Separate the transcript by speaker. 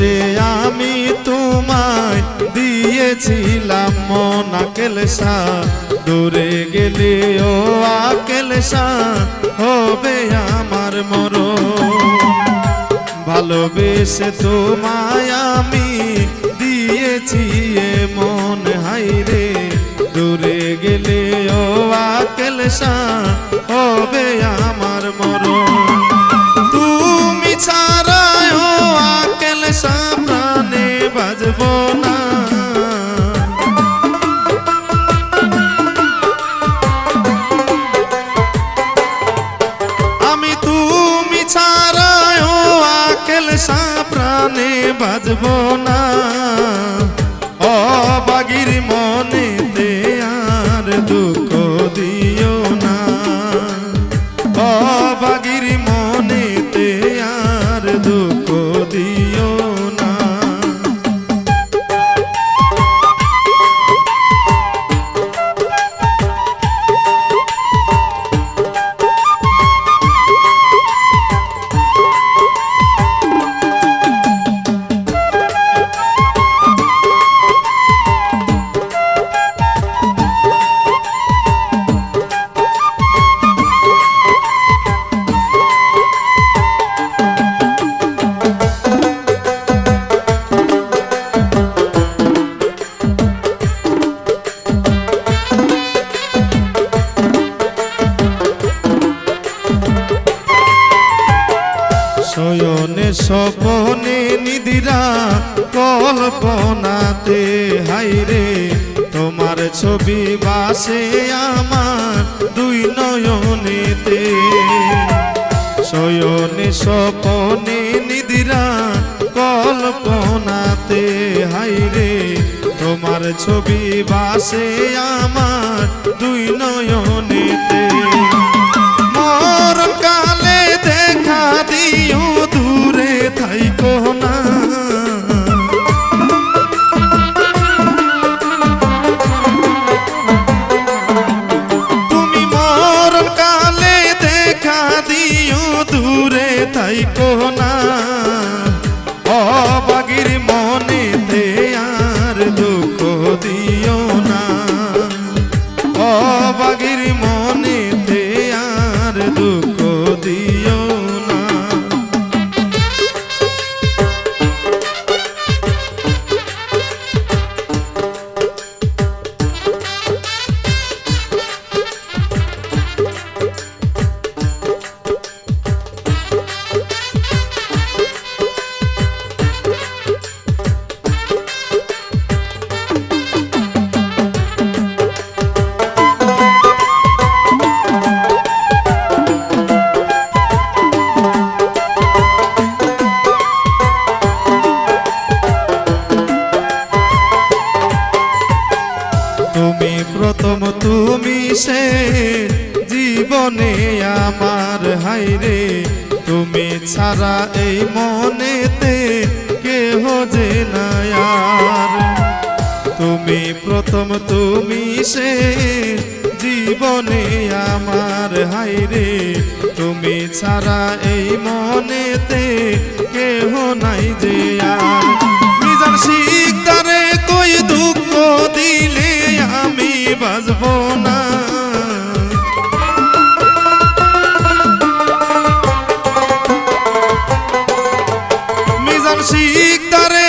Speaker 1: ভালোবেসে আমি তোমায় দিয়েছিলাম মন আকেলসা দূরে গেলে ও আকেলসা হবে আমার মরণ। ভালোবেসে তোমায় আমি দিয়েছি মন হাইরে দূরে গেলে ও আকেলসা হবে আমার মরণ। সামনে বাজবো না। আমি তুমি ছাড়ায় ও আকেল সাপ্রাণে বাজবো না। অবাগির মনে শয়নে স্বপনে নিদিরা কল্পনাতে হাইরে তোমার ছবি বাসে আমার দুই নয়নেতে। শয়নে স্বপনে নিদিরা কল্পনাতে হাইরে তোমার ছবি বাসে আমার দুই নয়নেতে। দেখা দিও দূরে থাইকো না। অবাগির মনে আর দুঃখ দিও না। অবাগির মনে আর দুঃখ প্রথম তুমি সে জীবনে আমার হাইরে তুমি ছাড়া এই মনেতে কেহ যে নায়ার তুমি প্রথম তুমি সে জীবনে আমার হাইরে তুমি ছাড়া এই মনেতে কেহ নাই যে আর। dar